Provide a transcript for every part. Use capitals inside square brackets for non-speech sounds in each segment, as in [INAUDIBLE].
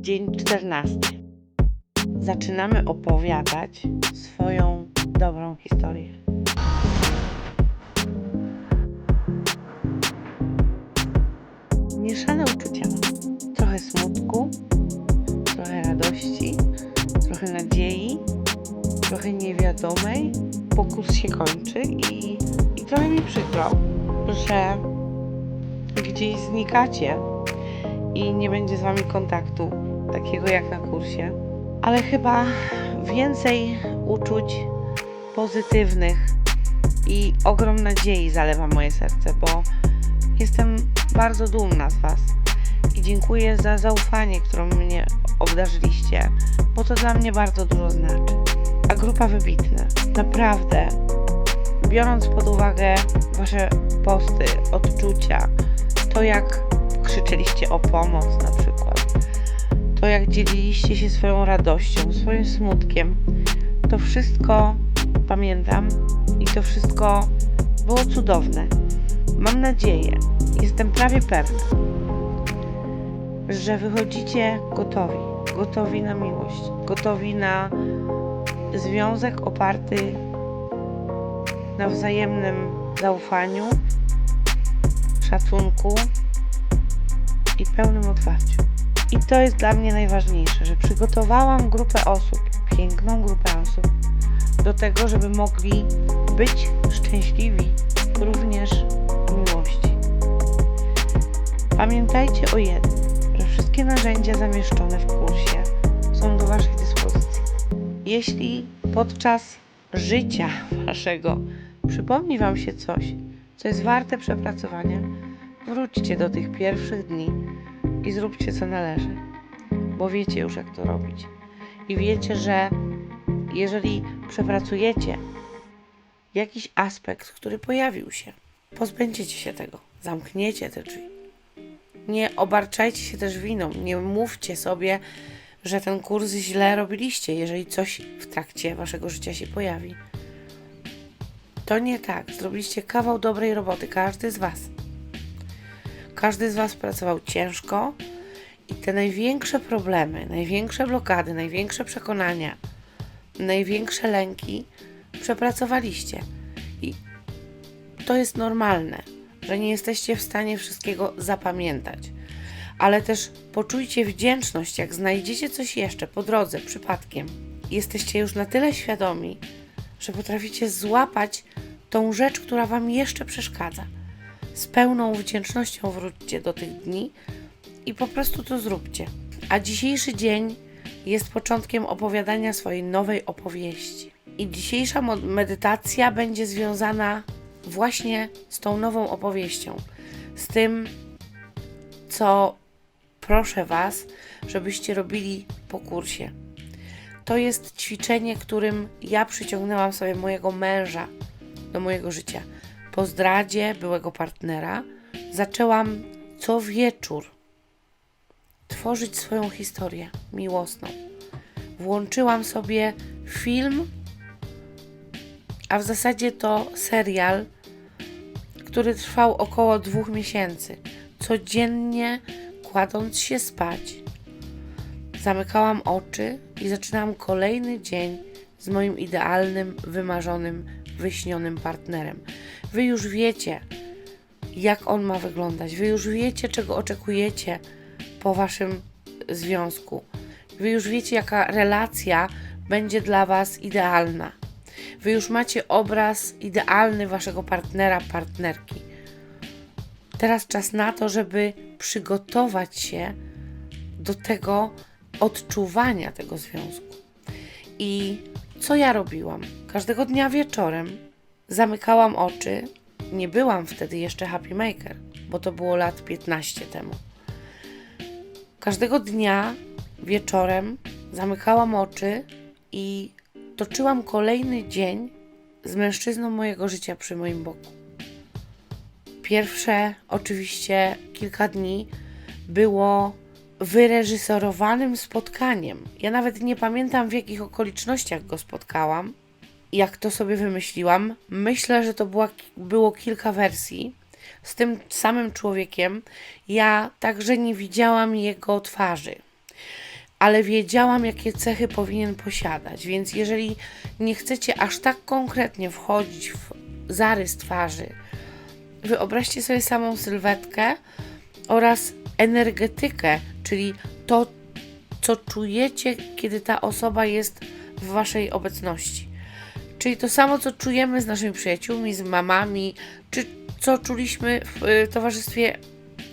Dzień 14. Zaczynamy opowiadać swoją dobrą historię. Mieszane uczucia. Trochę smutku, trochę radości, trochę nadziei, trochę niewiadomej. Pokus się kończy i, i trochę mi przykro, że gdzieś znikacie i nie będzie z wami kontaktu, takiego jak na kursie. Ale chyba więcej uczuć pozytywnych i ogrom nadziei zalewa moje serce, bo jestem bardzo dumna z Was i dziękuję za zaufanie, którą mnie obdarzyliście, bo to dla mnie bardzo dużo znaczy. A grupa wybitna, naprawdę, biorąc pod uwagę Wasze posty, odczucia, to jak krzyczeliście o pomoc na przykład, to jak dzieliliście się swoją radością, swoim smutkiem, to wszystko pamiętam i to wszystko było cudowne. Mam nadzieję, jestem prawie pewna, że wychodzicie gotowi, gotowi na miłość, gotowi na związek oparty na wzajemnym zaufaniu, szacunku i pełnym otwarciu. I to jest dla mnie najważniejsze, że przygotowałam grupę osób, piękną grupę osób, do tego, żeby mogli być szczęśliwi również w miłości. Pamiętajcie o jednym, że wszystkie narzędzia zamieszczone w kursie są do Waszej dyspozycji. Jeśli podczas życia Waszego przypomni Wam się coś, co jest warte przepracowania, wróćcie do tych pierwszych dni i zróbcie co należy, bo wiecie już jak to robić. I wiecie, że jeżeli przepracujecie jakiś aspekt, który pojawił się, pozbędziecie się tego, zamkniecie te drzwi. Nie obarczajcie się też winą, nie mówcie sobie, że ten kurs źle robiliście, jeżeli coś w trakcie waszego życia się pojawi. To nie tak. Zrobiliście kawał dobrej roboty, każdy z was. Każdy z Was pracował ciężko i te największe problemy, największe blokady, największe przekonania, największe lęki przepracowaliście. I to jest normalne, że nie jesteście w stanie wszystkiego zapamiętać. Ale też poczujcie wdzięczność, jak znajdziecie coś jeszcze po drodze, przypadkiem. Jesteście już na tyle świadomi, że potraficie złapać tą rzecz, która Wam jeszcze przeszkadza z pełną wdzięcznością wróćcie do tych dni i po prostu to zróbcie. A dzisiejszy dzień jest początkiem opowiadania swojej nowej opowieści. I dzisiejsza medytacja będzie związana właśnie z tą nową opowieścią, z tym, co proszę Was, żebyście robili po kursie. To jest ćwiczenie, którym ja przyciągnęłam sobie mojego męża do mojego życia po zdradzie byłego partnera zaczęłam co wieczór tworzyć swoją historię miłosną. Włączyłam sobie film, a w zasadzie to serial, który trwał około dwóch miesięcy. Codziennie kładąc się spać, zamykałam oczy i zaczynałam kolejny dzień z moim idealnym, wymarzonym, wyśnionym partnerem. Wy już wiecie, jak on ma wyglądać. Wy już wiecie, czego oczekujecie po waszym związku. Wy już wiecie, jaka relacja będzie dla was idealna. Wy już macie obraz idealny waszego partnera, partnerki. Teraz czas na to, żeby przygotować się do tego odczuwania tego związku. I co ja robiłam? Każdego dnia wieczorem Zamykałam oczy. Nie byłam wtedy jeszcze happy maker, bo to było lat 15 temu. Każdego dnia wieczorem zamykałam oczy i toczyłam kolejny dzień z mężczyzną mojego życia przy moim boku. Pierwsze, oczywiście, kilka dni było wyreżyserowanym spotkaniem. Ja nawet nie pamiętam, w jakich okolicznościach go spotkałam, jak to sobie wymyśliłam. Myślę, że to była, było kilka wersji z tym samym człowiekiem. Ja także nie widziałam jego twarzy. ale wiedziałam, jakie cechy powinien posiadać. Więc jeżeli nie chcecie aż tak konkretnie wchodzić w zarys twarzy, wyobraźcie sobie samą sylwetkę oraz energetykę, czyli to, co czujecie, kiedy ta osoba jest w waszej obecności. Czyli to samo, co czujemy z naszymi przyjaciółmi, z mamami, czy co czuliśmy w y, towarzystwie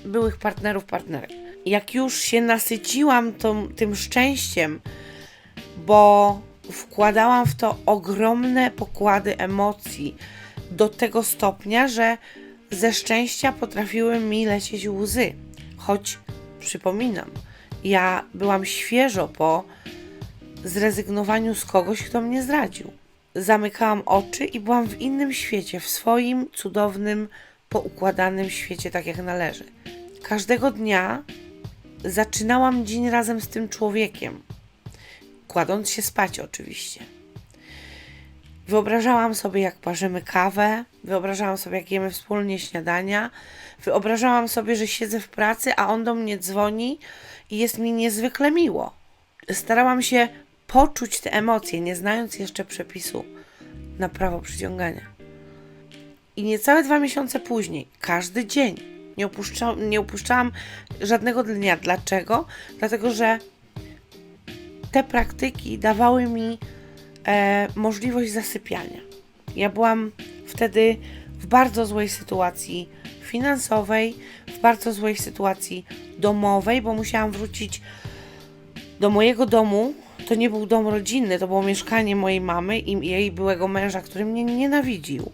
byłych partnerów, partnerek. Jak już się nasyciłam tą, tym szczęściem, bo wkładałam w to ogromne pokłady emocji do tego stopnia, że ze szczęścia potrafiły mi lecieć łzy. Choć przypominam, ja byłam świeżo po zrezygnowaniu z kogoś, kto mnie zdradził. Zamykałam oczy i byłam w innym świecie, w swoim cudownym, poukładanym świecie, tak jak należy. Każdego dnia zaczynałam dzień razem z tym człowiekiem, kładąc się spać oczywiście. Wyobrażałam sobie, jak parzymy kawę, wyobrażałam sobie, jak jemy wspólnie śniadania, wyobrażałam sobie, że siedzę w pracy, a on do mnie dzwoni i jest mi niezwykle miło. Starałam się poczuć te emocje, nie znając jeszcze przepisu na prawo przyciągania. I niecałe dwa miesiące później, każdy dzień, nie, opuszcza, nie upuszczałam żadnego dnia. Dlaczego? Dlatego, że te praktyki dawały mi e, możliwość zasypiania. Ja byłam wtedy w bardzo złej sytuacji finansowej, w bardzo złej sytuacji domowej, bo musiałam wrócić do mojego domu. To nie był dom rodzinny, to było mieszkanie mojej mamy i jej byłego męża, który mnie nienawidził.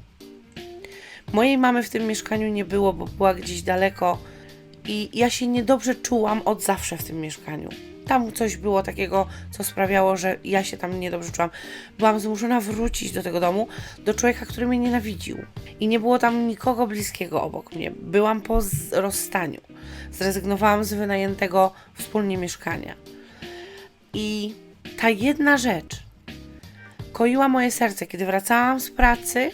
Mojej mamy w tym mieszkaniu nie było, bo była gdzieś daleko i ja się niedobrze czułam od zawsze w tym mieszkaniu. Tam coś było takiego, co sprawiało, że ja się tam niedobrze czułam. Byłam zmuszona wrócić do tego domu, do człowieka, który mnie nienawidził. I nie było tam nikogo bliskiego obok mnie. Byłam po rozstaniu. Zrezygnowałam z wynajętego wspólnie mieszkania. I ta jedna rzecz koiła moje serce. Kiedy wracałam z pracy,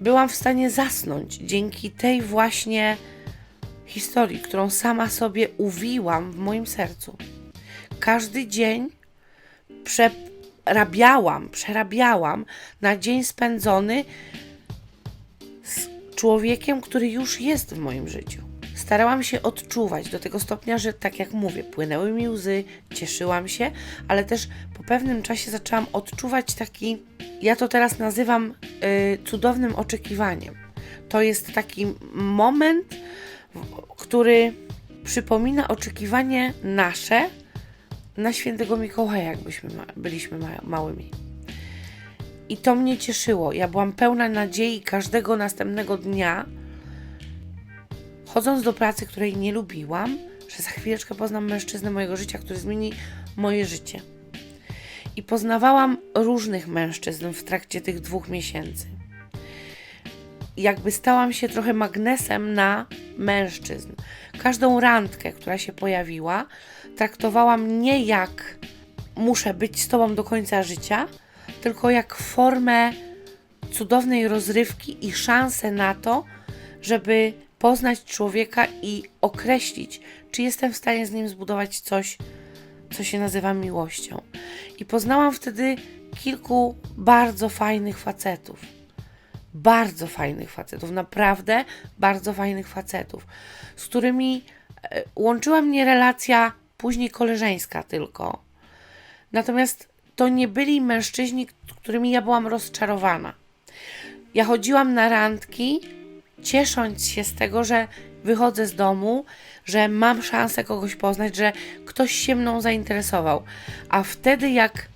byłam w stanie zasnąć dzięki tej właśnie historii, którą sama sobie uwiłam w moim sercu. Każdy dzień przerabiałam, przerabiałam na dzień spędzony z człowiekiem, który już jest w moim życiu. Starałam się odczuwać do tego stopnia, że tak jak mówię, płynęły mi łzy, cieszyłam się, ale też po pewnym czasie zaczęłam odczuwać taki, ja to teraz nazywam y, cudownym oczekiwaniem. To jest taki moment, który przypomina oczekiwanie nasze na świętego Mikołaja, jakbyśmy ma, byliśmy ma, małymi. I to mnie cieszyło. Ja byłam pełna nadziei każdego następnego dnia, chodząc do pracy, której nie lubiłam, że za chwileczkę poznam mężczyznę mojego życia, który zmieni moje życie. I poznawałam różnych mężczyzn w trakcie tych dwóch miesięcy. Jakby stałam się trochę magnesem na mężczyzn. Każdą randkę, która się pojawiła, traktowałam nie jak muszę być z tobą do końca życia, tylko jak formę cudownej rozrywki i szansę na to, żeby poznać człowieka i określić, czy jestem w stanie z nim zbudować coś, co się nazywa miłością. I poznałam wtedy kilku bardzo fajnych facetów. Bardzo fajnych facetów, naprawdę bardzo fajnych facetów, z którymi e, łączyła mnie relacja później koleżeńska tylko. Natomiast to nie byli mężczyźni, którymi ja byłam rozczarowana. Ja chodziłam na randki, ciesząc się z tego, że wychodzę z domu, że mam szansę kogoś poznać, że ktoś się mną zainteresował. A wtedy, jak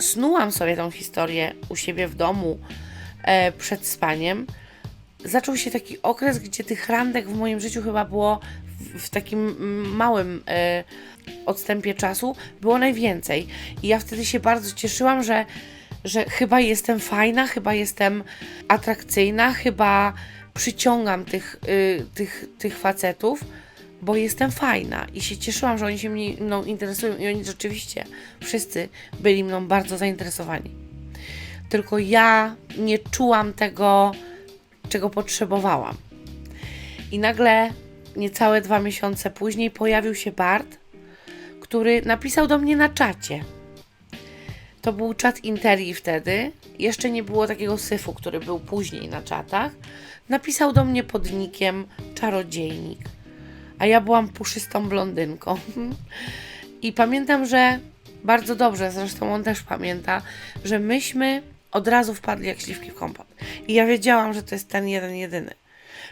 snułam sobie tą historię u siebie w domu e, przed spaniem, zaczął się taki okres, gdzie tych randek w moim życiu chyba było w, takim mm, małym e, odstępie czasu było najwięcej. I ja wtedy się bardzo cieszyłam, że, że chyba jestem fajna, chyba jestem atrakcyjna, chyba przyciągam tych, y, tych, tych facetów, bo jestem fajna i się cieszyłam, że oni się mną interesują i oni rzeczywiście wszyscy byli mną bardzo zainteresowani. Tylko ja nie czułam tego, czego potrzebowałam. I nagle, niecałe dwa miesiące później, pojawił się Bart, który napisał do mnie na czacie. To był czat Interi wtedy. Jeszcze nie było takiego syfu, który był później na czatach. Napisał do mnie pod nickiem Czarodziejnik. A ja byłam puszystą blondynką. [LAUGHS] I pamiętam, że bardzo dobrze, zresztą on też pamięta, że myśmy od razu wpadli jak śliwki w kompot. I ja wiedziałam, że to jest ten jeden, jedyny.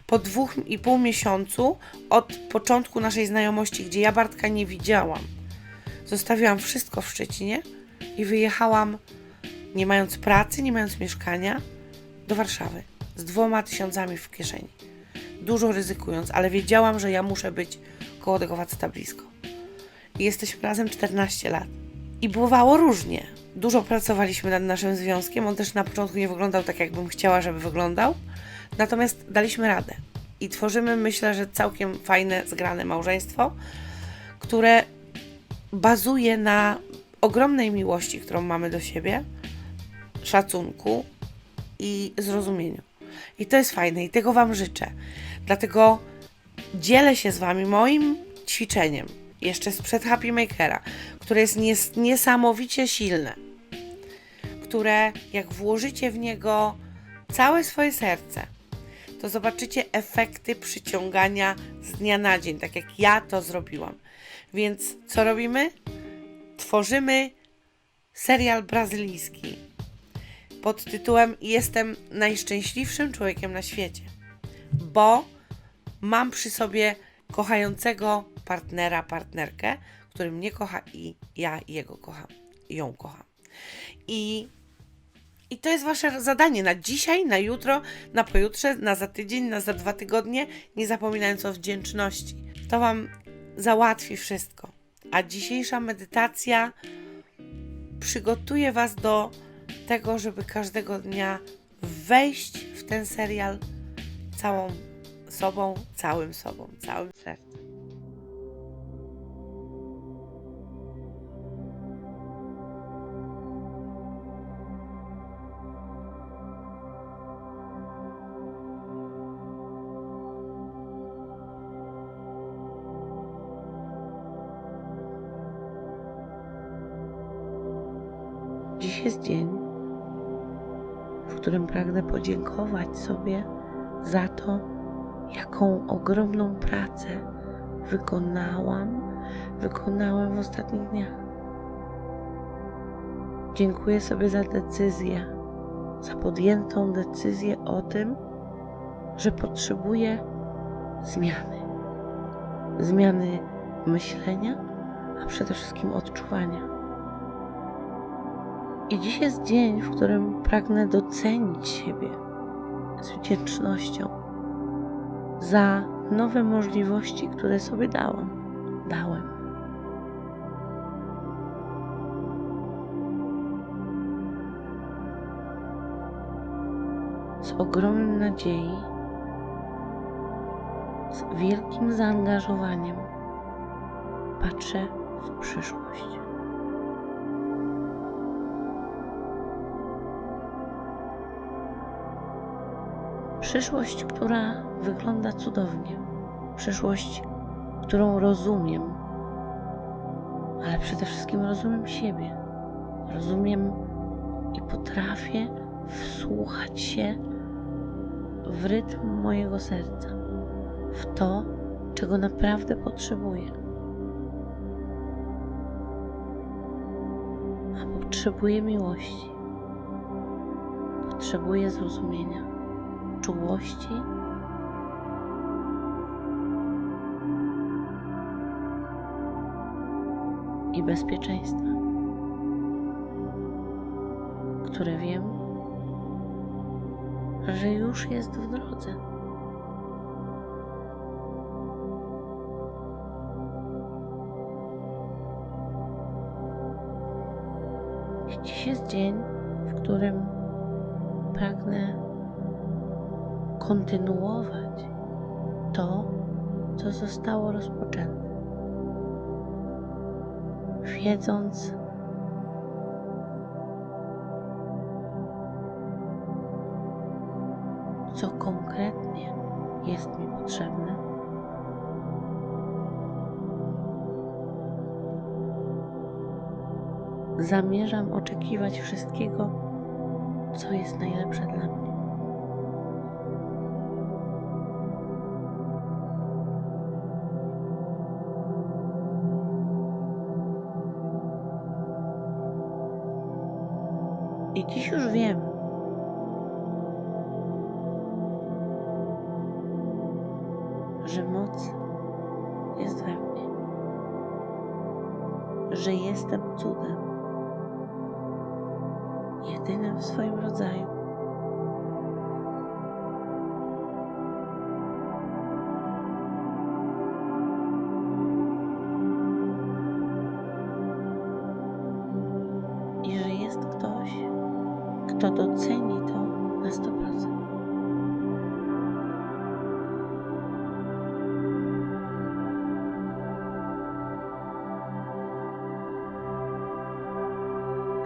Po dwóch i pół miesiącu od początku naszej znajomości, gdzie ja Bartka nie widziałam, zostawiłam wszystko w Szczecinie i wyjechałam, nie mając pracy, nie mając mieszkania, do Warszawy z dwoma tysiącami w kieszeni. Dużo ryzykując, ale wiedziałam, że ja muszę być koło tego faceta blisko. I jesteśmy razem 14 lat. I bywało różnie. Dużo pracowaliśmy nad naszym związkiem. On też na początku nie wyglądał tak, jakbym chciała, żeby wyglądał. Natomiast daliśmy radę. I tworzymy, myślę, że całkiem fajne, zgrane małżeństwo, które bazuje na ogromnej miłości, którą mamy do siebie, szacunku i zrozumieniu. I to jest fajne i tego Wam życzę. Dlatego dzielę się z Wami moim ćwiczeniem, jeszcze sprzed Happy Makera, które jest nies niesamowicie silne, które jak włożycie w niego całe swoje serce, to zobaczycie efekty przyciągania z dnia na dzień, tak jak ja to zrobiłam. Więc co robimy? Tworzymy serial brazylijski pod tytułem Jestem najszczęśliwszym człowiekiem na świecie, bo mam przy sobie kochającego partnera, partnerkę, który mnie kocha i ja jego kocham, ją kocham. I, I to jest wasze zadanie na dzisiaj, na jutro, na pojutrze, na za tydzień, na za dwa tygodnie, nie zapominając o wdzięczności. To wam załatwi wszystko. A dzisiejsza medytacja przygotuje was do tego, żeby każdego dnia wejść w ten serial całą sobą, całym sobą, całym sercem. Pragnę podziękować sobie za to, jaką ogromną pracę wykonałam, wykonałem w ostatnich dniach. Dziękuję sobie za decyzję, za podjętą decyzję o tym, że potrzebuję zmiany. Zmiany myślenia, a przede wszystkim odczuwania. I dziś jest dzień, w którym pragnę docenić siebie z wdzięcznością za nowe możliwości, które sobie dałam, dałem. Z ogromnym nadziei, z wielkim zaangażowaniem patrzę w przyszłość. Przyszłość, która wygląda cudownie. Przyszłość, którą rozumiem. Ale przede wszystkim rozumiem siebie. Rozumiem i potrafię wsłuchać się w rytm mojego serca, w to, czego naprawdę potrzebuję. A potrzebuję miłości. Potrzebuję zrozumienia czułości. I bezpieczeństwa, które wiem, że już jest w drodze. Dziś jest dzień, w którym pragnę kontynuować to, co zostało rozpoczęte. Wiedząc, co konkretnie jest mi potrzebne, zamierzam oczekiwać wszystkiego, co jest najlepsze dla mnie. I dziś już wiem, że moc jest we mnie, że jestem cudem, kto doceni to na 100%.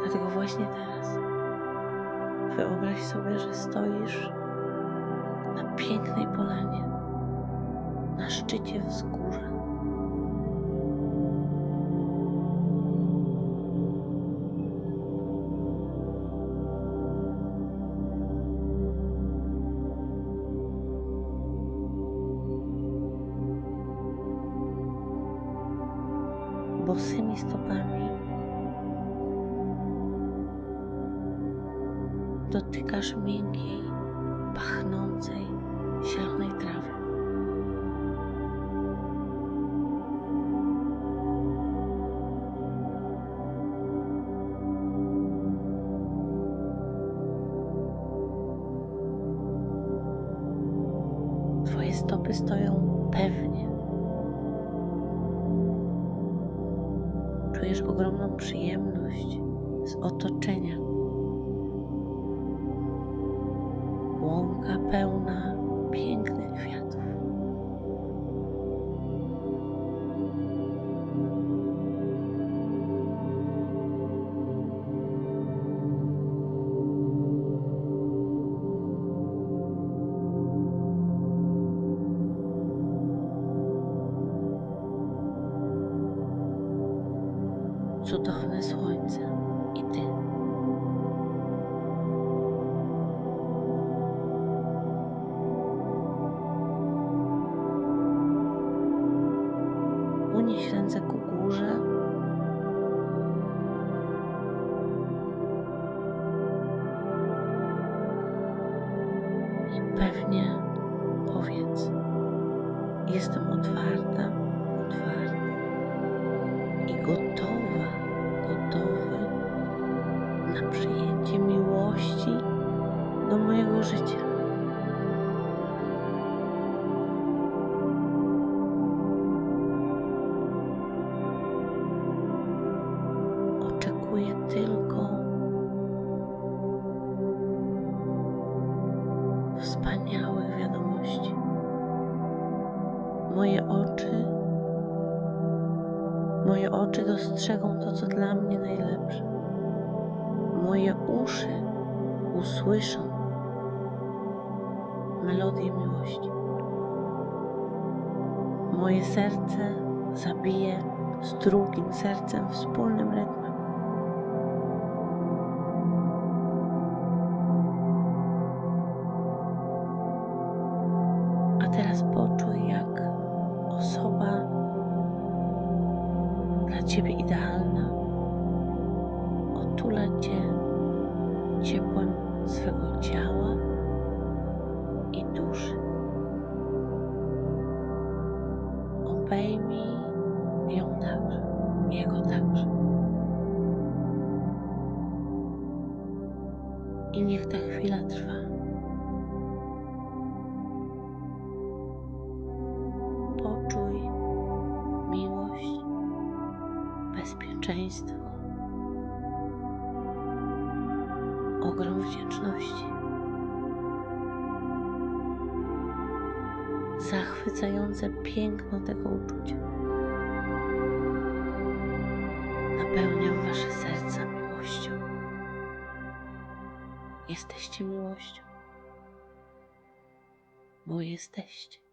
Dlatego właśnie teraz wyobraź sobie, że stoisz na pięknej polanie, na szczycie wzgórza. Bosymi stopami dotykasz miękkiej, pachnącej, zielonej trawy. Otoczenia. Łąka pełna Unieś ręce ku górze. Wspaniałych wiadomości. Moje oczy, moje oczy dostrzegą to, co dla mnie najlepsze. Moje uszy usłyszą melodię miłości. Moje serce zabije z drugim sercem wspólnym rytmem. Dla Ciebie idealna otula Zachwycające piękno tego uczucia. Napełniam wasze serca miłością. Jesteście miłością, bo jesteście.